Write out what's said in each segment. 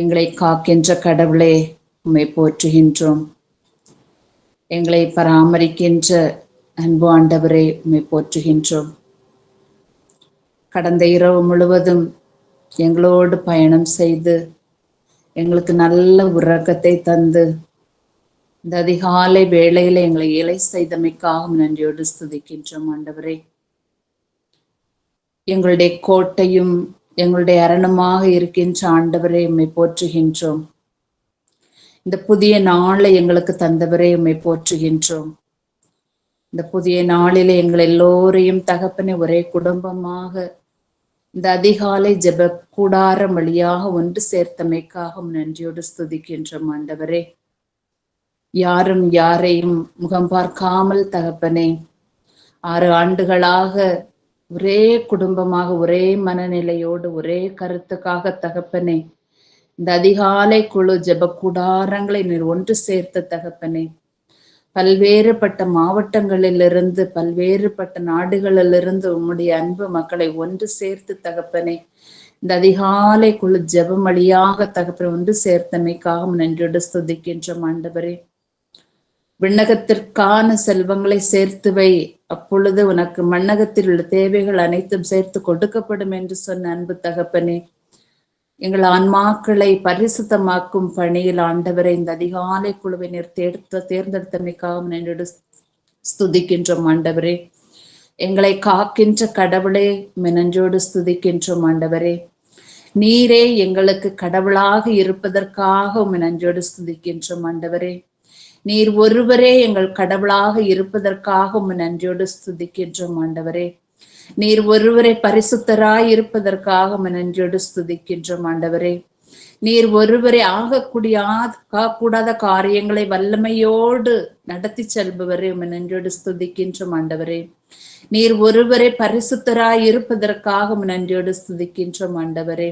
எங்களை காக்கின்ற கடவுளே உம்மை போற்றுகின்றோம். எங்களை பராமரிக்கின்ற அன்பு ஆண்டவரே உம்மை போற்றுகின்றோம். கடந்த இரவு முழுவதும் எங்களோடு பயணம் செய்து எங்களுக்கு நல்ல உறக்கத்தை தந்து இந்த அதிகாலை வேளையில எங்களை இலை செய்தமைக்காக நன்றியோடு ஸ்துதிக்கின்றோம் ஆண்டவரே. எங்களுடைய கோட்டையும் எங்களுடைய அரணமாக இருக்கின்ற ஆண்டவரே உம்மை போற்றுகின்றோம். இந்த புதிய நாளை எங்களுக்கு தந்தவரே உம்மை போற்றுகின்றோம். இந்த புதிய நாளில எங்கள் எல்லோரையும் தகப்பனை ஒரே குடும்பமாக இந்த அதிகாலை ஜெப கூடாரம் வழியாக ஒன்று சேர்த்தமைக்காகவும் நன்றியோடு ஸ்துதிக்கின்றோம் ஆண்டவரே. யாரும் யாரையும் முகம் பார்க்காமல் தகப்பனே ஆறு ஆண்டுகளாக ஒரே குடும்பமாக ஒரே மனநிலையோடு ஒரே கருத்துக்காக தகப்பனே இந்த அதிகாலை குழு ஜெப கூடாரங்களை நீர் ஒன்று சேர்த்த தகப்பனே. பல்வேறுபட்ட மாவட்டங்களிலிருந்து பல்வேறுபட்ட நாடுகளிலிருந்து உம்முடைய அன்பு மக்களை ஒன்று சேர்த்து தகப்பனே இந்த அதிகாலை குழு ஜெபம் வழியாக தகப்பனை ஒன்று சேர்த்தமைக்காக நன்றியோடு ஸ்துதிக்கின்றோம் ஆண்டவரே. விண்ணகத்திற்கான செல்வங்களை சேர்த்து வை. அப்பொழுது உனக்கு மண்ணகத்தில் உள்ள தேவைகள் அனைத்தும் சேர்த்து கொடுக்கப்படும் என்று சொன்ன அன்பு தகப்பனே எங்கள் ஆன்மாக்களை பரிசுத்தமாக்கும் பணியில் ஆண்டவரை இந்த அதிகாலை குழுவினர் தேர்த்த தேர்ந்தெடுத்தமைக்காக நன்றோடு ஸ்துதிக்கின்றோம் ஆண்டவரே. எங்களை காக்கின்ற கடவுளே மினஞ்சோடு ஸ்துதிக்கின்றோம் ஆண்டவரே. நீரே எங்களுக்கு கடவுளாக இருப்பதற்காக மினஞ்சோடு ஸ்துதிக்கின்றோம் ஆண்டவரே. நீர் ஒருவரே எங்கள் கடவுளாக இருப்பதற்காக உம் நன்றியோடு ஸ்துதிக்கின்றோம் ஆண்டவரே. நீர் ஒருவரை பரிசுத்தராய் இருப்பதற்காக உம் நன்றியோடு ஸ்துதிக்கின்றோம் ஆண்டவரே. நீர் ஒருவரை ஆகக்கூடிய கூடாத காரியங்களை வல்லமையோடு நடத்தி செல்பவரே உம் நன்றியோடு ஸ்துதிக்கின்றோம் ஆண்டவரே. நீர் ஒருவரை பரிசுத்தராய் இருப்பதற்காக உம் நன்றியோடு ஸ்துதிக்கின்றோம் ஆண்டவரே.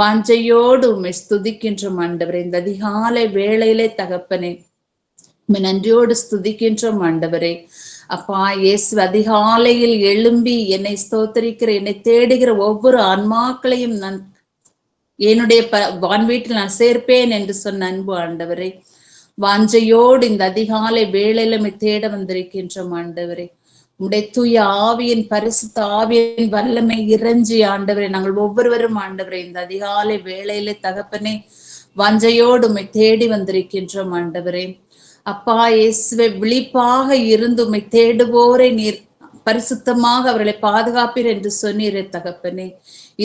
வாஞ்சையோடு உம்மை ஸ்துதிக்கின்றோம் ஆண்டவரே. இந்த அதிகாலை வேளையிலே தகப்பனே நன்றியோடு ஸ்துதிக்கின்றோம் ஆண்டவரே. அப்பா இயேசு அதிகாலையில் எழும்பி என்னை ஸ்தோத்தரிக்கிற என்னை தேடுகிற ஒவ்வொரு ஆன்மாக்களையும் நான் என்னுடைய ப வான் வீட்டில் நான் சேர்ப்பேன் என்று சொன்ன அன்பு ஆண்டவரே. வாஞ்சையோடு இந்த அதிகாலை வேலையிலுமே தேட வந்திருக்கின்றோம் ஆண்டவரே. உடைய தூய ஆவியின் பரிசுத்த ஆவியின் வல்லமை இறஞ்சி ஆண்டவரே. நாங்கள் ஒவ்வொருவரும் ஆண்டவரே இந்த அதிகாலை வேளையிலே தகப்பனே வாஞ்சையோடு உண்மை தேடி வந்திருக்கின்றோம் ஆண்டவரே. அப்பா இயேசுவை விழிப்பாக இருந்தும் தேடுவோரை நீர். பரிசுத்தமாக அவர்களை பாதுகாப்பீர் என்று சொன்னீரே தகப்பனே.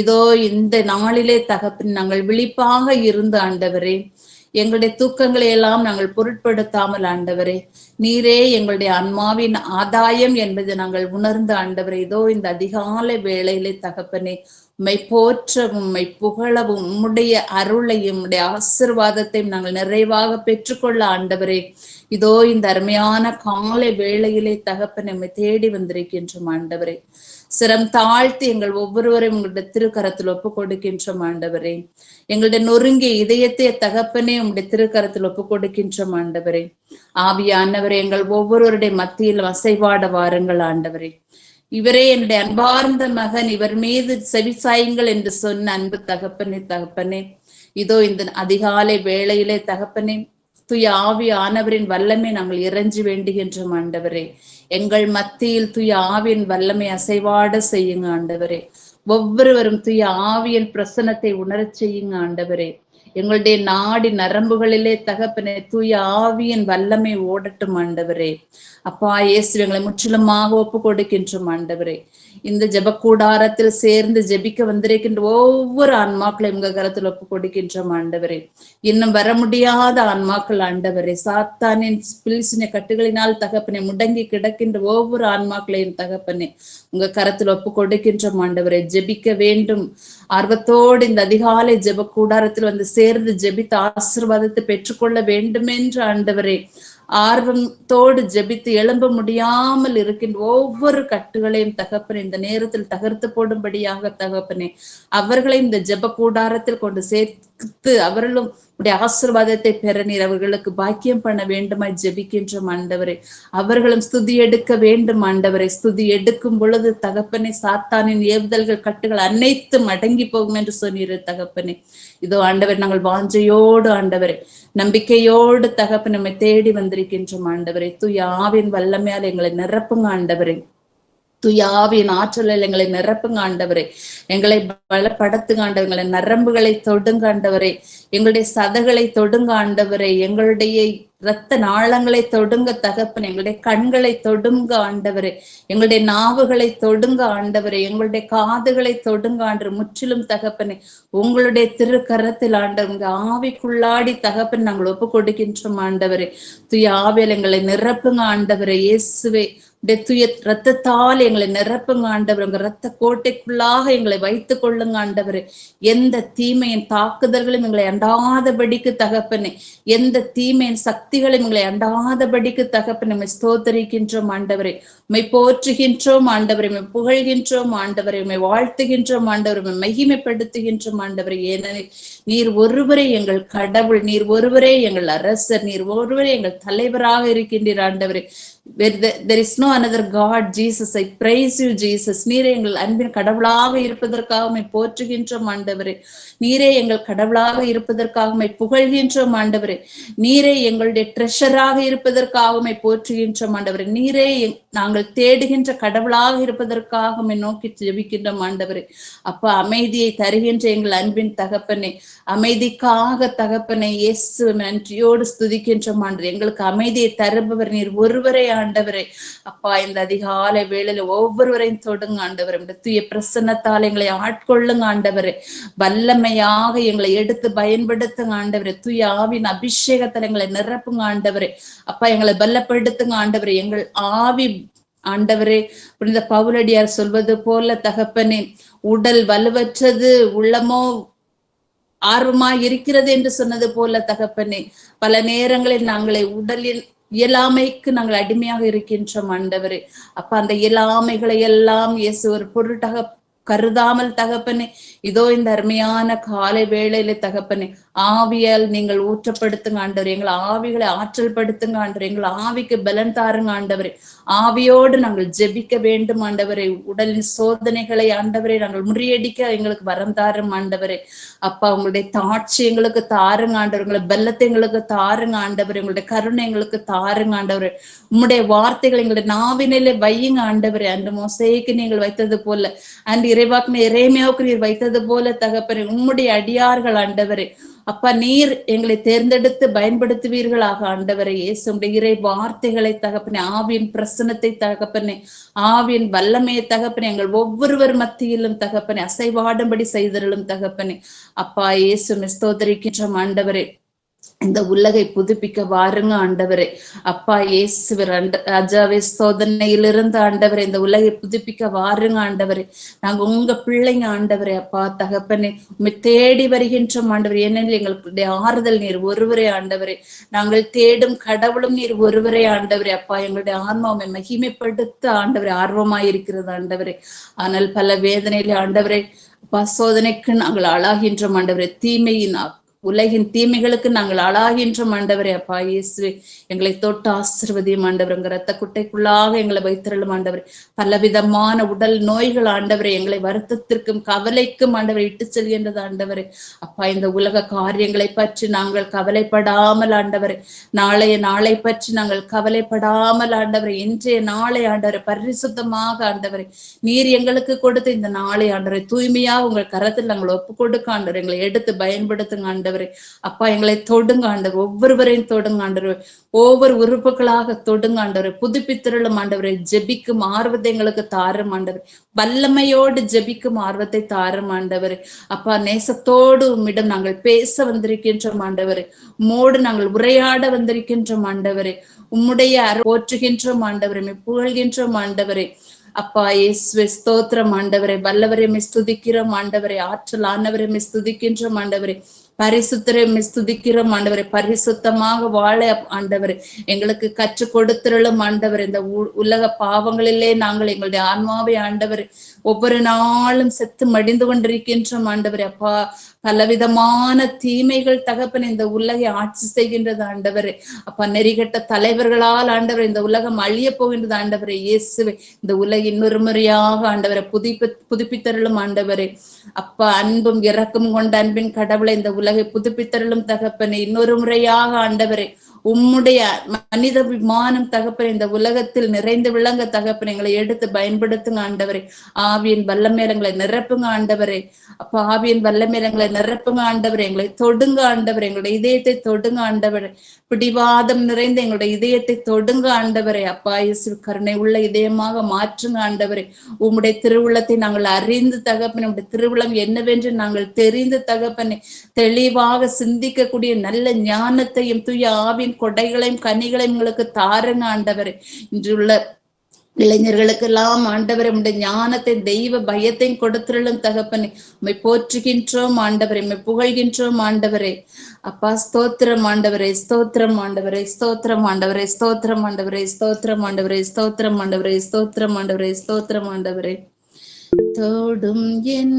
இதோ இந்த நாளிலே தகப்பன் நாங்கள் விழிப்பாக இருந்து ஆண்டவரே. எங்களுடைய தூக்கங்களை எல்லாம் நாங்கள் பொருட்படுத்தாமல் ஆண்டவரே. நீரே எங்களுடைய அன்மாவின் ஆதாயம் என்பதை நாங்கள் உணர்ந்து ஆண்டவரே. இதோ இந்த அதிகாலை வேளையிலே தகப்பனே உம்மை போற்றவும் உம்மை புகழவும் உம்முடைய அருளையும் உம்முடைய ஆசிர்வாதத்தையும் நாங்கள் நிறைவாக பெற்றுக்கொள்ள ஆண்டவரே. இதோ இந்த அருமையான காலை வேளையிலே தகப்பன் நம்மை தேடி வந்திருக்கின்றோம் ஆண்டவரே. சிரம் தாழ்த்தி எங்கள் ஒவ்வொருவரையும் உங்களுடைய திருக்கரத்தில் ஒப்பு கொடுக்கின்றோம் ஆண்டவரே. எங்களுடைய நொறுங்கிய இதயத்தை தகப்பனே உங்களுடைய திருக்கரத்தில் ஒப்பு கொடுக்கின்றோம் ஆண்டவரே. ஆவியானவரே எங்கள் ஒவ்வொருவருடைய மத்தியில் அசைவாட வாருங்கள் ஆண்டவரே. இவரே என்னுடைய அன்பார்ந்த மகன். இவர் மீது செவிசாயுங்கள் என்று சொன்ன அன்பு தகப்பனே தகப்பனே. இதோ இந்த அதிகாலை வேளையிலே தகப்பனே துய ஆவி ஆனவரின் வல்லமை நாங்கள் இறைஞ்சி வேண்டுகின்றோம் ஆண்டவரே. எங்கள் மத்தியில் துய ஆவியின் வல்லமை அசைவாட செய்யுங்க ஆண்டவரே. ஒவ்வொருவரும் துய ஆவியின் பிரசனத்தை உணரச் செய்யுங்க ஆண்டவரே. எங்களுடைய நாடி நரம்புகளிலே தகப்பனே தூய ஆவியின் வல்லமை ஓடட்டும் ஆண்டவரே. அப்பா இயேசு எங்களை முற்றிலுமாக ஒப்பு கொடுக்கின்றோம் ஆண்டவரே. இந்த ஜெப கூடாரத்தில் சேர்ந்து ஜெபிக்க வந்திருக்கின்ற ஒவ்வொரு ஆன்மாக்களையும் உங்க கரத்தில் ஒப்பு கொடுக்கின்றோம் ஆண்டவரே. இன்னும் வர முடியாத ஆன்மாக்கள் ஆண்டவரே. சாத்தானின் பில்சின கட்டுகளினால் தகப்பனை முடங்கி கிடக்கின்ற ஒவ்வொரு ஆன்மாக்களையும் தகப்பனே உங்க கரத்தில் ஒப்பு கொடுக்கின்றோம் ஆண்டவரே. ஜெபிக்க வேண்டும். ஆர்வத்தோடு இந்த அதிகாலை ஜெப கூடாரத்தில் வந்து சேர்ந்து ஜெபித்த ஆசிர்வாதத்தை பெற்றுக்கொள்ள வேண்டும் என்று ஆண்டவரே. ஆர்வத்தோடு ஜெபித்து எழும்ப முடியாமல் இருக்கின்ற ஒவ்வொரு கட்டுகளையும் தகப்பனே இந்த நேரத்தில் தகர்த்து போடும்படியாக தகப்பனே அவர்களை இந்த ஜெப கூடாரத்தில் கொண்டு சேர்த்து ரட்சித்து அவர்களும் உடைய ஆசீர்வாதத்தை பெற நீர் அவர்களுக்கு பாக்கியம் பண்ண வேண்டுமாய் ஜெபிக்கின்ற மாண்டவரே அவர்களும் ஸ்துதி எடுக்க வேண்டும் ஆண்டவரை. ஸ்துதி எடுக்கும் பொழுது தகப்பனை சாத்தானின் ஏவுதல்கள் கட்டுகள் அனைத்தும் அடங்கி போகும் என்று சொன்னீர் தகப்பனே. இதோ ஆண்டவர் நாங்கள் வாஞ்சையோடு ஆண்டவரே நம்பிக்கையோடு தகப்பன் நம்மை தேடி வந்திருக்கின்றோம் ஆண்டவரை. தூய ஆவின் வல்லமையால் எங்களை நிரப்புங்க ஆண்டவரை. துயாவின் ஆற்றலில் எங்களை நிரப்புங்க ஆண்டவரே. எங்களை பலப்படுத்துங்க ஆண்டவர். எங்களை நரம்புகளை தொடுங்க ஆண்டவரே. எங்களுடைய சதகளை தொடுங்க ஆண்டவரே. எங்களுடைய இரத்த நாளங்களை தொடுங்க தகப்பன். எங்களுடைய கண்களை தொடுங்க ஆண்டவரே. எங்களுடைய நாவுகளை தொடுங்க ஆண்டவரே. எங்களுடைய காதுகளை தொடுங்க ஆண்டு முற்றிலும் தகப்பனே உங்களுடைய திருக்கரத்தில் ஆண்டவர் உங்க ஆவிக்குள்ளாடி தகப்பன் நாங்கள் ஒப்பு கொடுக்கின்றோம் ஆண்டவரே. துய ஆவியல் எங்களை நிரப்புங்க ஆண்டவரே. இயேசுவே துய ரத்தத்தால் எங்களை நிரப்புங்க ஆண்டவர். உங்க ரத்த கோட்டைக்குள்ளாக எங்களை வைத்துக் கொள்ளுங்க ஆண்டவர். எந்த தீமையின் தாக்குதல்களும் எங்களை அண்டாதபடிக்கு தகப்பனே. எந்த தீமையின் சக்திகளும் எங்களை அண்டாதபடிக்கு தகப்பன். ஸ்தோத்தரிக்கின்றோம் ஆண்டவரே. உம்மை போற்றுகின்றோம் ஆண்டவரை புகழ்கின்றோம் ஆண்டவரை உண்மை வாழ்த்துகின்றோம் ஆண்டவரை மகிமைப்படுத்துகின்றோம் ஆண்டவரை. ஏனெனில் நீர் ஒருவரே எங்கள் கடவுள் நீர் ஒருவரே எங்கள் அரசர் நீர் ஒருவரே எங்கள் தலைவராக இருக்கின்றீர் ஆண்டவரே. There is no another god Jesus I praise you Jesus நீரே எங்கள் அன்பின் கடவுளாக இருப்பதற்காக போற்றுகின்றோம் ஆண்டவரே. நீரே எங்கள் கடவுளாக இருப்பதற்காக புகழ்கின்றோம் ஆண்டவரே. நீரே எங்களுடைய ட்ரெஷராக இருப்பதற்காக போற்றுகின்றோம் ஆண்டவரே. நீரே நாங்கள் நாங்கள் தேடுகின்ற கடவுளாக இருப்பதற்காக நோக்கி ஜெபிக்கின்றோம் ஆண்டவரே. அப்பா அமைதியை தருகின்ற எங்கள் அன்பின் தகப்பனே அமைதிக்காக தகப்பனை இயேசு நன்றியோடு ஸ்துதிக்கின்றோம் ஆண்டவர். எங்களுக்கு அமைதியை தருபவர் நீர் ஒருவரே ஆண்டவரே. அப்பா இந்த அதிகாலை வேளையில ஒவ்வொருவரையும் தொடுங்க ஆண்டவர். இந்த தூய பிரசன்னத்தால் எங்களை ஆட்கொள்ளுங்க ஆண்டவரே. வல்லமையாக எங்களை எடுத்து பயன்படுத்துங்க ஆண்டவரே. தூய ஆவின் அபிஷேகத்தில் எங்களை நிரப்புங்க ஆண்டவரே. அப்பா எங்களை பலப்படுத்துங்க ஆண்டவரே. எங்கள் ஆவி ஆண்டவரே புனித பவுலடியார் சொல்வது போல தகப்பனே உடல் வலுவற்றது உள்ளமோ ஆர்வமா இருக்கிறது என்று சொன்னது போல தகப்பனே பல நேரங்களில் நாங்களை உடலில் இயலாமைக்கு நாங்கள் அடிமையாக இருக்கின்றோம் ஆண்டவரே. அப்ப அந்த இயலாமைகளை எல்லாம் இயேசு ஒரு பொருட்டாக கருதாமல் தகப்பனே இதோ இந்த அருமையான காலை வேளையில தகப்பனே ஆவியால் நீங்கள் ஊற்றப்படுத்துங்க ஆண்டவர் எங்கள் ஆவிகளை ஆற்றல் படுத்துங்க ஆண்டவர் எங்கள் ஆவிக்கு பலன் தாருங்க ஆண்டவரே. ஆவியோடு நாங்கள் ஜெபிக்க வேண்டும் ஆண்டவரே உடலின் சோதனைகளை ஆண்டவரே நாங்கள் முறியடிக்க எங்களுக்கு வரம் தாரும் ஆண்டவரே. அப்பா உங்களுடைய தாட்சி எங்களுக்கு தாருங்க ஆண்டவர் உங்களை பலத்தை எங்களுக்கு தாருங்க ஆண்டவர் உங்களுடைய கருணை எங்களுக்கு தாருங்க ஆண்டவர். உம்முடைய வார்த்தைகள் எங்களுடைய நாவினிலே வையுங்க ஆண்டவரே. அந்த மோசைக்கு நீங்கள் வைத்தது போல அண்ட் இறைவாக்கு இறைமையாவுக்கு நீர் வைத்தது போல தகப்பனே உம்முடைய அடியார்கள் ஆண்டவரே. அப்பா நீர் எங்களை தேர்ந்தெடுத்து பயன்படுத்துவீர்களாக ஆண்டவரை. இயேசுடைய இறை வார்த்தைகளை தகப்பனே ஆவியின் பிரசனத்தை தகப்பனே ஆவியின் வல்லமையை தகப்பனே எங்கள் ஒவ்வொருவர் மத்தியிலும் தகப்பனே அசைவாடும்படி செய்தருளும் தகப்பனே. அப்பா இயேசு மிஸ்தோதரிக்கின்ற ஆண்டவரே. இந்த உலகை புதுப்பிக்க வாருங்க ஆண்டவரே. அப்பா இயேசுவர் அண்ட ராஜாவே சோதனையிலிருந்து ஆண்டவரே இந்த உலகை புதுப்பிக்க வாருங்க ஆண்டவரே. நாங்க உங்க பிள்ளைங்க ஆண்டவரே அப்பா தகப்பனே உண்மை தேடி வருகின்றோம் ஆண்டவர். ஏனெனில் எங்களுடைய ஆறுதல் நீர் ஒருவரே ஆண்டவரே. நாங்கள் தேடும் கடவுளும் நீர் ஒருவரே ஆண்டவரே. அப்பா எங்களுடைய ஆன்மாவை மகிமைப்படுத்த ஆண்டவரே ஆர்வமாயிருக்கிறது ஆண்டவரே. ஆனால் பல வேதனையில ஆண்டவரே அப்பா சோதனைக்கு நாங்கள் ஆளாகின்றோம் ஆண்டவரே. தீமையின் உலகின் தீமைகளுக்கு நாங்கள் ஆளாகின்றோம் ஆண்டவரே அப்பா இயேசுவே. எங்களை தொட்டு ஆசிர்வதியும் ஆண்டவர். உங்க ரத்த குட்டைக்குள்ளாக எங்களை வைத்திரளும் ஆண்டவர். பலவிதமான உடல் நோய்கள் ஆண்டவரை எங்களை வருத்தத்திற்கும் கவலைக்கும் ஆண்டவரை இட்டு செல்கின்றது ஆண்டவரே. அப்பா இந்த உலக காரியங்களை பற்றி நாங்கள் கவலைப்படாமல் ஆண்டவரே. நாளைய நாளை பற்றி நாங்கள் கவலைப்படாமல் ஆண்டவரை. இன்றைய நாளை ஆண்டவரை பரிசுத்தமாக ஆண்டவரை. நீர் எங்களுக்கு கொடுத்த இந்த நாளை ஆண்டவரை தூய்மையாக உங்கள் கரத்தில் நாங்கள் ஒப்பு கொடுக்க ஆண்டவர். எங்களை எடுத்து பயன்படுத்துங்க ஆண்டவர். ஆண்டவரே. அப்பா எங்களை தொடுங்க ஆண்டவர் ஒவ்வொருவரையும் தொடுங்க ஆண்டவர் ஒவ்வொரு உறுப்புகளாக தொடுங்க ஆண்டவரை புதுப்பித்திரளும் ஆண்டவரை. ஜெபிக்கும் ஆர்வத்தை எங்களுக்கு தாரும் ஆண்டவர். வல்லமையோடு ஜெபிக்கும் ஆர்வத்தை தாரும் ஆண்டவர். அப்பா நேசத்தோடு உம்மிடம் நாங்கள் பேச வந்திருக்கின்றோம் ஆண்டவர். மோடு நாங்கள் உரையாட வந்திருக்கின்றோம் ஆண்டவரே. உம்முடைய அருள் போற்றுகின்றோம் ஆண்டவரே. புகழ்கின்றோம் ஆண்டவரே. அப்பா இயேசுவே ஸ்தோத்திரம் ஆண்டவரை. வல்லவரை ஸ்துதிக்கிறோம் ஆண்டவரை. ஆற்றல் ஆனவரை ஸ்துதிக்கின்றோம் ஆண்டவரே. பரிசுத்தரை ஸ்துதிக்கிறோம் ஆண்டவரை. பரிசுத்தமாக வாழ ஆண்டவர். எங்களுக்கு கற்றுக் கொடுத்திரளும் ஆண்டவர். இந்த உ- உலக பாவங்களிலே நாங்கள் எங்களுடைய ஆன்மாவை ஆண்டவர் ஒவ்வொரு நாளும் செத்து மடிந்து கொண்டிருக்கின்றோம் ஆண்டவரே அப்பா. பலவிதமான தீமைகள் தகப்பன் இந்த உலகை ஆட்சி செய்கின்றது ஆண்டவரே. அப்பா நெறிகட்ட தலைவர்களால் ஆண்டவர் இந்த உலகம் அழிய போகின்றது ஆண்டவரே. இயேசுவே இந்த உலகை இன்னொரு முறையாக ஆண்டவரை புதுப்பி புதுப்பித்தருளும் ஆண்டவரே. அப்பா அன்பும் இரக்கம் கொண்ட அன்பின் கடவுளை இந்த உலகை புதுப்பித்தருளும் தகப்பனே. இன்னொரு முறையாக ஆண்டவரே உம்முடைய மனித விமானம் தகப்பன் இந்த உலகத்தில் நிறைந்து விளங்க தகப்பன் எங்களை எடுத்து பயன்படுத்துங்க ஆண்டவரே. ஆவியின் வல்லமேலங்களை நிரப்புங்க ஆண்டவரே. அப்ப ஆவியின் வல்லமேலங்களை நிரப்புங்க ஆண்டவரே. எங்களை தொடுங்க ஆண்டவரே. எங்களுடைய இதயத்தை தொடுங்க ஆண்டவரே. பிடிவாதம் நிறைந்த எங்களுடைய இதயத்தை தொடுங்க ஆண்டவரே. அப்பா இயேசு கருணை உள்ள இதயமாக மாற்றுங்க ஆண்டவரே. உம்முடைய திருவுள்ளத்தை நாங்கள் அறிந்து தகப்பனே. உடைய திருவுளம் என்னவென்று நாங்கள் தெரிந்து தகப்பனே. தெளிவாக சிந்திக்கக்கூடிய நல்ல ஞானத்தையும் தூய ஆவின் கொடைகளையும் கனிகளையும் எங்களுக்கு தாருங்க ஆண்டவர். இன்றுள்ள இளைஞர்களுக்கெல்லாம் ஆண்டவரை உடைய ஞானத்தை தெய்வ பயத்தையும் கொடுத்துருளும் தகப்பனே. உண்மை போற்றுகின்றோம் ஆண்டவரை உண்மை புகழ்கின்றோம் ஆண்டவரே. அப்பா ஸ்தோத்திரம் ஆண்டவரே ஸ்தோத்திரம் ஆண்டவரே ஸ்தோத்திரம் ஆண்டவரே ஸ்தோத்திரம் ஆண்டவரே ஸ்தோத்திரம் ஆண்டவரே ஸ்தோத்திரம் ஆண்டவரே ஸ்தோத்திரம் ஆண்டவரே ஸ்தோத்திரம் ஆண்டவரே. தோடும் என்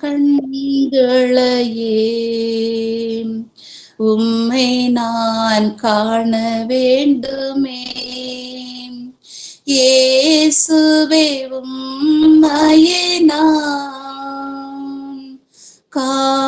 கண்களையே உம்மை நான் காண வேண்டுமே. இயேசுவே உம்மையே நான் கா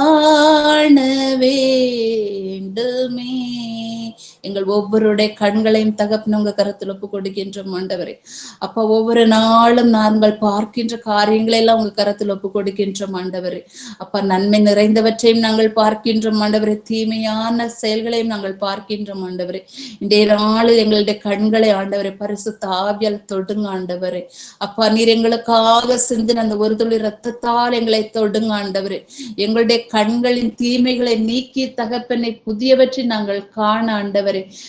எங்கள் ஒவ்வொருடைய கண்களையும் தகப்பன உங்க கருத்தில் ஒப்பு கொடுக்கின்றோம் ஆண்டவரே. அப்ப ஒவ்வொரு நாளும் நாங்கள் பார்க்கின்ற காரியங்களை எல்லாம் உங்க கருத்தில் ஒப்பு கொடுக்கின்றோம் ஆண்டவரே. அப்ப நன்மை நிறைந்தவற்றையும் நாங்கள் பார்க்கின்றோம் ஆண்டவரே. தீமையான செயல்களையும் நாங்கள் பார்க்கின்றோம் ஆண்டவரே. இன்றைய நாளில் எங்களுடைய கண்களை ஆண்டவரை பரிசு தாவியால் தொடுங்க ஆண்டவரே. அப்பா நீர் எங்களுக்காக சிந்தின அந்த ஒரு துளி ரத்தத்தால் எங்களை தொடுங்க ஆண்டவரே. எங்களுடைய கண்களின் தீமைகளை நீக்கி தகப்பனை புதியவற்றை நாங்கள் காண ஆண்டவர்.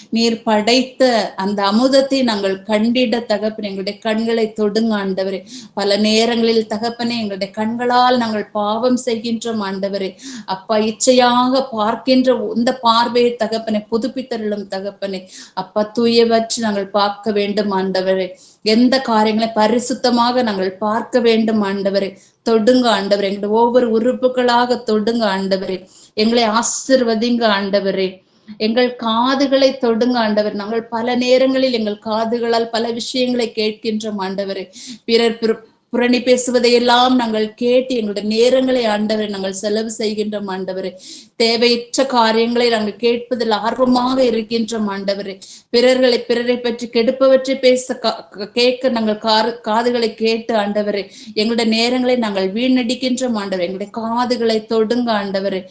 நீர் படைத்த அந்த அமுதத்தை நாங்கள் கண்டிட தகப்பன் எங்களுடைய கண்களை தொடுங்க ஆண்டவரே. பல நேரங்களில் தகப்பனே எங்களுடைய கண்களால் நாங்கள் பாவம் செய்கின்றோம் ஆண்டவரே. அப்பா இச்சையாக பார்க்கின்ற இந்த பார்வையை தகப்பனை புதுப்பித்தருளும் தகப்பனே. அப்பா தூயவற்று நாங்கள் பார்க்க வேண்டும் ஆண்டவரே. எந்த காரியங்களை பரிசுத்தமாக நாங்கள் பார்க்க வேண்டும் ஆண்டவரே. தொடுங்க ஆண்டவரே எங்களுடைய ஒவ்வொரு உறுப்புகளாக தொடுங்க ஆண்டவரே. எங்களை ஆசிர்வதிங்க ஆண்டவரே. எங்கள் காதுகளை தொடுங்க ஆண்டவர். நாங்கள் பல நேரங்களில் எங்கள் காதுகளால் பல விஷயங்களை கேட்கின்றோம் ஆண்டவரே. பிறர் பிற- புரணி பேசுவதையெல்லாம் நாங்கள் கேட்டு எங்களுடைய நேரங்களை ஆண்டவரை நாங்கள் செலவு செய்கின்றோம் ஆண்டவரே. தேவையற்ற காரியங்களை நாங்கள் கேட்பதில் ஆர்வமாக இருக்கின்றோம் ஆண்டவரே. பிறர்களை பிறரை பற்றி கெடுப்பவற்றை பேச கேட்க நாங்கள் காதுகளை கேட்டு ஆண்டவரே எங்களுடைய நேரங்களை நாங்கள் வீணடிக்கின்றோம் ஆண்டவரே. எங்களுடைய காதுகளை தொடுங்க ஆண்டவரே.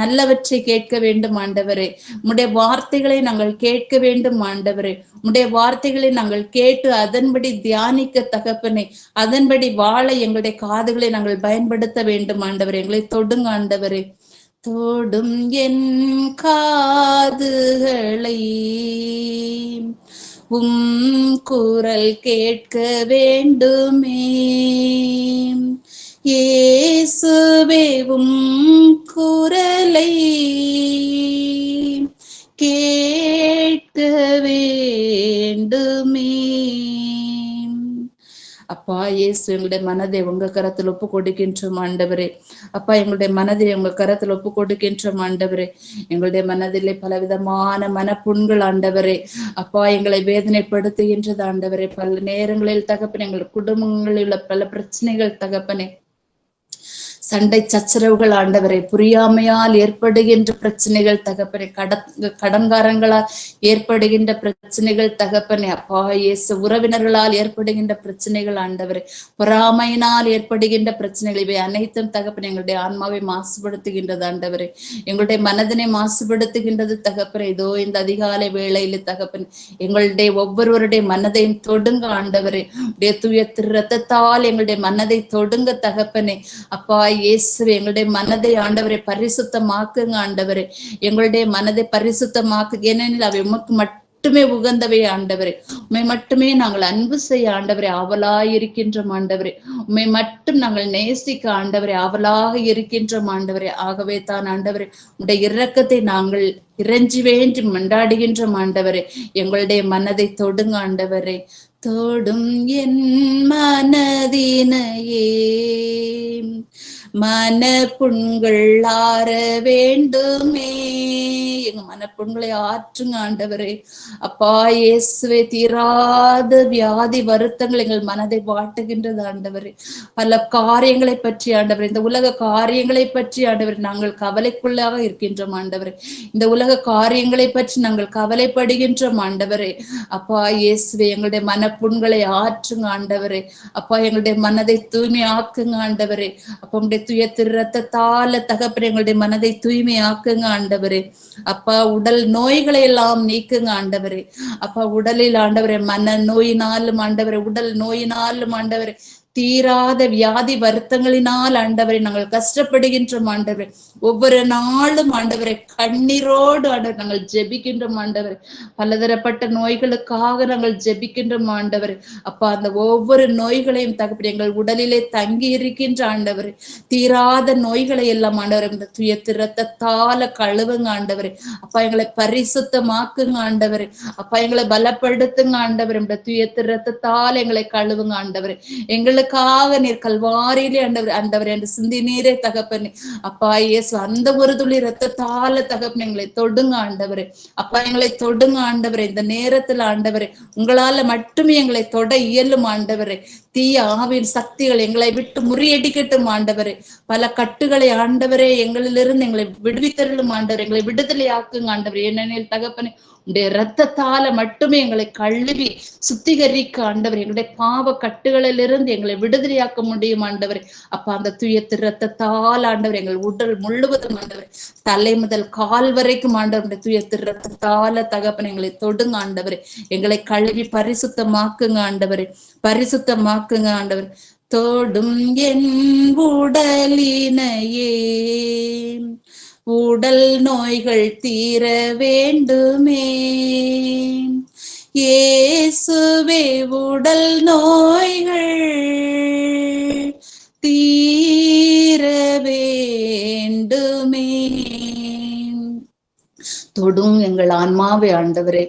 நல்லவற்றை கேட்க வேண்டும் ஆண்டவரே. உடைய வார்த்தைகளை நாங்கள் கேட்க வேண்டும் ஆண்டவரே. உடைய வார்த்தைகளை நாங்கள் கேட்டு அதன்படி தியானிக்க தகப்பனை. அதன்படி வாழ எங்களுடைய காதுகளை நாங்கள் பயன்படுத்த வேண்டும் ஆண்டவர். எங்களை தொடுங்க ஆண்டவரே. தொடும் என் காதுகளை உம் குரல் கேட்க வேண்டுமே. ஏசுவே உம் குரலை கேட்க வேண்டுமே. அப்பா இயேசு எங்களுடைய மனதை உங்க கரத்தில் ஒப்பு கொடுக்கின்றோம் ஆண்டவரே. அப்பா எங்களுடைய மனதை உங்க கரத்தில் ஒப்பு கொடுக்கின்றோம் ஆண்டவரே. எங்களுடைய மனதிலே பலவிதமான மனப்புண்கள் ஆண்டவரே. அப்பா எங்களை வேதனைப்படுத்துகின்றது ஆண்டவரே. பல நேரங்களில் தகப்பனே எங்கள் குடும்பங்களில் உள்ள பல பிரச்சனைகள் தகப்பனே. சண்டை சச்சரவுகள் ஆண்டவரை புரியாமையால் ஏற்படுகின்ற பிரச்சனைகள் தகப்பனை கட கடன்காரங்களால் ஏற்படுகின்ற பிரச்சனைகள் தகப்பனை அப்பா இயேசு உறவினர்களால் ஏற்படுகின்ற பிரச்சனைகள் ஆண்டவரே பொறாமையினால் ஏற்படுகின்ற பிரச்சனைகள் இவை அனைத்தும் தகப்பனை எங்களுடைய ஆன்மாவை மாசுபடுத்துகின்றது ஆண்டவரே. எங்களுடைய மனதினை மாசுபடுத்துகின்றது தகப்பனை இதோ இந்த அதிகாலை வேளையில தகப்பன் எங்களுடைய ஒவ்வொருவருடைய மனதையும் தொடுங்க ஆண்டவரே. உடைய தூய திரு ரத்தத்தால் எங்களுடைய மனதை தொடுங்க தகப்பனே. அப்பா இயேசுவே எங்களுடைய மனதை ஆண்டவரை பரிசுத்தமாக்குங்க ஆண்டவரே. எங்களுடைய மனதை பரிசுத்தமாக்கு. ஏனெனில் அவை உமக்கு மட்டுமே உகந்தவை ஆண்டவரே. உண்மை மட்டுமே நாங்கள் அன்பு செய்ய ஆண்டவரே அவலாய் இருக்கின்றோம் ஆண்டவரே. உண்மை மட்டும் நாங்கள் நேசிக்க ஆண்டவரே அவலாக இருக்கின்றோம் ஆண்டவரே. ஆகவே தான் ஆண்டவரே உடைய இரக்கத்தை நாங்கள் இறைஞ்சி வேண்டி மண்டாடுகின்றோம் ஆண்டவரே. எங்களுடைய மனதை தொடுங்க ஆண்டவரே. தொடும் என் மனதினையே. மன புண்கள் ஆற வேண்டுமே. எங்க ஆற்றுங்க ஆண்டவரே. அப்பா இயேசுவே தீராத வியாதி வருத்தங்கள் எங்கள் மனதை வாட்டுகின்றது ஆண்டவரே. பல காரியங்களை பற்றி ஆண்டவர் இந்த உலக காரியங்களை பற்றி ஆண்டவர் நாங்கள் கவலைக்குள்ளாக இருக்கின்றோம் ஆண்டவரே. இந்த உலக காரியங்களை பற்றி நாங்கள் கவலைப்படுகின்றோம் ஆண்டவரே. அப்பா இயேசுவே எங்களுடைய மனப்புண்களை ஆற்றுங்க ஆண்டவரே. அப்பா எங்களுடைய மனதை தூய்மையாக்குங்க ஆண்டவரே. அப்பா உங்களுடைய துய திரு ரத்தத்தால தகப்பனே எங்களுடைய மனதை தூய்மையாக்குங்க ஆண்டவரே. அப்பா உடல் நோய்களை எல்லாம் நீக்குங்க ஆண்டவரே. அப்பா உடலில் ஆண்டவரே மன நோயினாலும் ஆண்டவரே உடல் நோயினாலும் ஆண்டவரே. தீராத வியாதி வருத்தங்களினால் ஆண்டவரை நாங்கள் கஷ்டப்படுகின்றோம் ஆண்டவரை. ஒவ்வொரு நாளும் ஆண்டவரை கண்ணீரோடு ஆண்டவர் நாங்கள் ஜெபிக்கின்றோம் ஆண்டவர். பலதரப்பட்ட நோய்களுக்காக நாங்கள் ஜெபிக்கின்றோம் ஆண்டவர். அப்பா அந்த ஒவ்வொரு நோய்களையும் தகப்படி எங்கள் உடலிலே தங்கி இருக்கின்ற ஆண்டவர். தீராத நோய்களை எல்லாம் ஆண்டவர் இந்த துய திரத்தால கழுவுங்க ஆண்டவர். அப்பா எங்களை பரிசுத்தமாக்குங்க ஆண்டவர். அப்பா எங்களை பலப்படுத்துங்க ஆண்டவர். இந்த துய திரத்தால எங்களை கழுவுங்க ஆண்டவர். எங்களுக்காக நீர் கல்வாரியிலே ஆண்டவர் ஆண்டவர் என்று சிந்தி நீரே தகப்பனே. அப்பா இயேசு அந்த ஒரு துளி ரத்தத்தால தகப்பன் எங்களை தொடுங்க ஆண்டவரே. அப்பா எங்களை தொடுங்க ஆண்டவரே. இந்த நேரத்துல ஆண்டவரே உங்களால மட்டுமே எங்களை தொட இயலும் ஆண்டவரே. தீய ஆவின் சக்திகள் எங்களை விட்டு முறியடிக்கட்டும் ஆண்டவரே. பல கட்டுகளை ஆண்டவரே எங்களிலிருந்து எங்களை விடுவித்தருளும் ஆண்டவர். எங்களை விடுதலை ஆக்குங்க ஆண்டவர். ஏனெனில் தகப்பனே உடைய ரத்தத்தால மட்டுமே எங்களை கழுவி சுத்திகரிக்க ஆண்டவர். எங்களுடைய பாவ கட்டுகளிலிருந்து எங்களை விடுதலையாக்க முடியும் ஆண்டவர். அப்ப அந்த துயத்து ரத்தத்தால் ஆண்டவர் எங்கள் உடல் முழுவதும் ஆண்டவர். தலை முதல் கால் வரைக்கும் ஆண்டவருடைய துயத்து ரத்தத்தால தகப்பன் எங்களை தொடுங்க ஆண்டவர். எங்களை கழுவி பரிசுத்தமாக்குங்க ஆண்டவர். பரிசுத்தமாக்குங்க ஆண்டவர். தொடும் என் உடலினையே. உடல் நோய்கள் தீர வேண்டுமே இயேசுவே உடல் நோய்கள் தீர வேண்டுமே. தொடும் எங்கள் ஆன்மாவை ஆண்டவரே.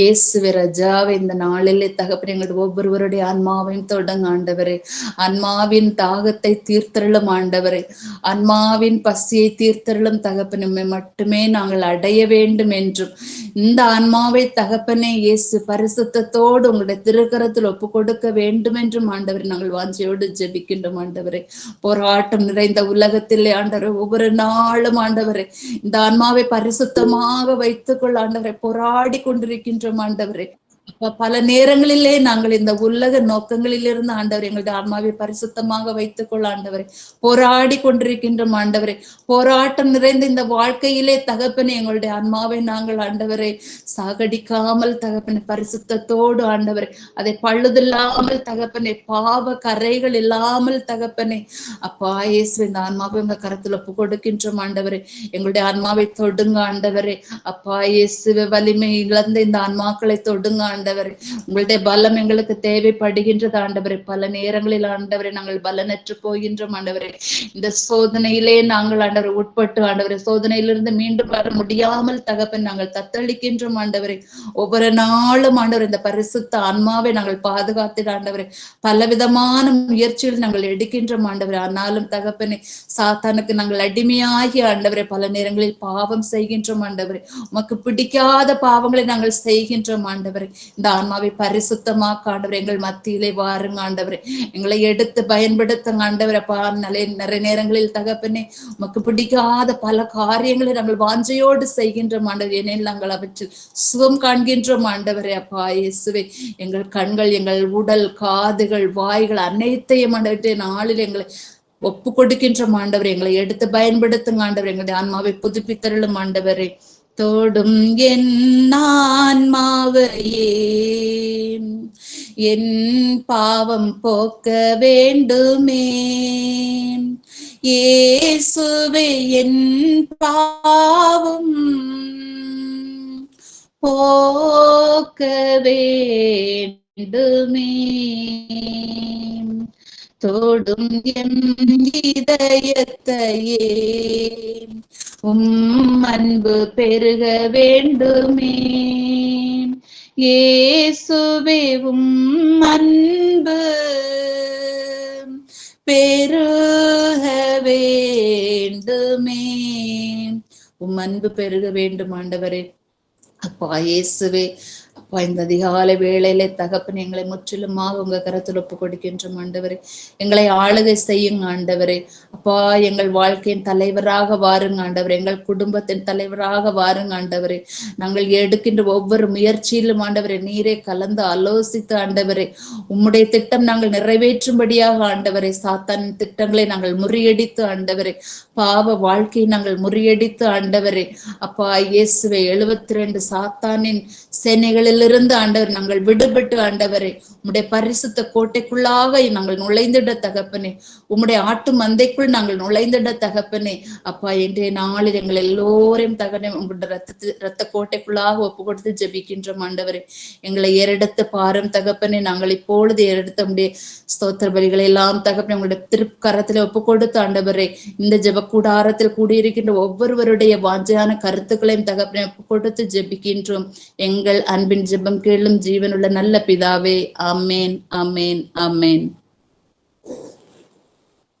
இயேசுவே ரஜாவை இந்த நாளிலே தகப்பன் எங்களுடைய ஒவ்வொருவருடைய ஆன்மாவையும் தொடங்க ஆண்டவரே. ஆன்மாவின் தாகத்தை தீர்த்தருளும் ஆண்டவரே. ஆன்மாவின் பசியை தீர்த்தருளும் தகப்பனுமே மட்டுமே நாங்கள் அடைய வேண்டும் என்றும். இந்த ஆன்மாவை தகப்பனே இயேசு பரிசுத்தத்தோடு உங்களுடைய திருக்கரத்தில் ஒப்பு கொடுக்க வேண்டும் என்றும் ஆண்டவரை நாங்கள் வாஞ்சையோடு ஜெபிக்கின்றோம் ஆண்டவரே. போராட்டம் நிறைந்த உலகத்திலே ஆண்டவரே ஒவ்வொரு நாளும் ஆண்டவரே இந்த ஆன்மாவை பரிசுத்தமாக வைத்துக் கொள் ஆண்டவரை. போராடி கொண்டிருக்கின்றோம் ஆண்டவரே. அப்ப பல நேரங்களிலே நாங்கள் இந்த உலக நோக்கங்களிலிருந்து ஆண்டவர் எங்களுடைய ஆன்மாவை பரிசுத்தமாக வைத்துக் கொள்ள ஆண்டவரை. போராடி கொண்டிருக்கின்றோம் ஆண்டவரை. போராட்டம் நிறைந்த இந்த வாழ்க்கையிலே தகப்பனை எங்களுடைய ஆன்மாவை நாங்கள் ஆண்டவரை சாகடிக்காமல் தகப்பனை பரிசுத்தத்தோடு ஆண்டவரை. அதை பழுதில்லாமல் தகப்பனே பாவ கரைகள் இல்லாமல் தகப்பனே. அப்பா இயேசு இந்த ஆன்மாவை உங்க கரத்துல ஒப்பு கொடுக்கின்றோம் ஆண்டவரே. எங்களுடைய ஆன்மாவை தொடுங்க ஆண்டவரே. அப்பா இயேசுவ வலிமை இழந்த இந்த ஆன்மாக்களை தொடுங்க ஆண்டவரே. உங்களுடைய பலம் எங்களுக்கு தேவைப்படுகின்றது ஆண்டவரே. பல நேரங்களில் ஆண்டவரை நாங்கள் பலனற்று போகின்றோம் ஆண்டவரே. இந்த சோதனையிலே நாங்கள் ஆண்டவரை உட்பட்டு ஆண்டவரை சோதனையிலிருந்து மீண்டும் வர முடியாமல் தகப்பன் நாங்கள் தத்தளிக்கின்றோம் ஆண்டவரை. ஒவ்வொரு நாளும் ஆண்டவர் இந்த பரிசுத்த ஆன்மாவை நாங்கள் பாதுகாத்து ஆண்டவரை பலவிதமான முயற்சிகள் நாங்கள் எடுக்கின்றோம் ஆண்டவரை. ஆனாலும் தகப்பனை சாத்தானுக்கு நாங்கள் அடிமையாகி ஆண்டவரை பல நேரங்களில் பாவம் செய்கின்றோம் ஆண்டவரை. உமக்கு பிடிக்காத பாவங்களை நாங்கள் செய்கின்றோம் ஆண்டவரை. இந்த ஆன்மாவை பரிசுத்தமாக்க ஆண்டவரே எங்கள் மத்தியிலே வாருங்க ஆண்டவர். எங்களை எடுத்து பயன்படுத்துங்க ஆண்டவரே. அப்பா நிறைய நிறைய நேரங்களில் தகப்பனே உமக்கு பிடிக்காத பல காரியங்களை நாங்கள் வாஞ்சையோடு செய்கின்றோம் ஆண்டவர். ஏனெனில் நாங்கள் அவற்றில் சுகம் காண்கின்றோம் ஆண்டவரே. அப்பா இயேசுவே எங்கள் கண்கள் எங்கள் உடல் காதுகள் வாய்கள் அனைத்தையும் ஆண்டவற்றை நாளில் எங்களை ஒப்பு கொடுக்கின்ற ஆண்டவர். எங்களை எடுத்து பயன்படுத்துங்க ஆண்டவர். எங்களுடைய ஆன்மாவை புதுப்பித்தருளும் ஆண்டவரே. தொடும் என் ஆன்மாவையே. என் பாவம் போக்க வேண்டுமே. ஏசுவே என் பாவம் போக்க வேண்டுமே. தோடும் இதயத்தையே. உம் அன்பு பெருக வேண்டுமே. ஏசுவே உம் அன்பு பெருக வேண்டுமே. உம் அன்பு பெருக வேண்டும் ஆண்டவரே. அப்பா இயேசுவே அப்பா இந்த அதிகாலை வேளையிலே தகப்பன் எங்களை முற்றிலுமாக உங்க கரத்தில் ஒப்பு கொடுக்கின்றோம் ஆண்டவரே. எங்களை ஆளுகை செய்யுங்க ஆண்டவரே. அப்பா எங்கள் வாழ்க்கையின் தலைவராக வாருங்க ஆண்டவரே. எங்கள் குடும்பத்தின் தலைவராக வாருங்க ஆண்டவரே. நாங்கள் எடுக்கின்ற ஒவ்வொரு முயற்சியிலும் ஆண்டவரே நீரே கலந்து ஆலோசித்து ஆண்டவரே. உம்முடைய திட்டம் நாங்கள் நிறைவேற்றும்படியாக ஆண்டவரே. சாத்தான் திட்டங்களை நாங்கள் முறியடித்து ஆண்டவரே. பாவ வாழ்க்கையை நாங்கள் முறியடித்து ஆண்டவரே. அப்பா இயேசுவை எழுபத்தி ரெண்டு சாத்தானின் சேனைகளில் சேனைகளிலிருந்து ஆண்டவர் நாங்கள் விடுபட்டு ஆண்டவரே உம்முடைய பரிசுத்த கோட்டைக்குள்ளாக நாங்கள் நுழைந்திட தகப்பனே உம்முடைய ஆட்டு மந்தைக்குள் நாங்கள் நுழைந்திட தகப்பனே. அப்பா இன்றைய நாளில் எங்கள் எல்லோரையும் தகனே உங்களுடைய ரத்தத்து ரத்த கோட்டைக்குள்ளாக ஒப்பு கொடுத்து ஜபிக்கின்றோம் ஆண்டவரே. எங்களை ஏறெடுத்து பாரம் தகப்பனே நாங்கள் இப்பொழுது ஏறெடுத்த முடிய ஸ்தோத்திர பலிகளை எல்லாம் தகப்பனே உங்களுடைய திருக்கரத்துல ஒப்பு கொடுத்து ஆண்டவரே இந்த ஜெப கூடாரத்தில் கூடியிருக்கின்ற ஒவ்வொருவருடைய வாஞ்சையான கருத்துக்களையும் தகப்பனே ஒப்பு கொடுத்து ஜபிக்கின்றோம். எங்கள் அன்பின் ஜெபம் கேளும் ஜீவனுள்ள நல்ல பிதாவே. அமேன் அமேன் அமேன்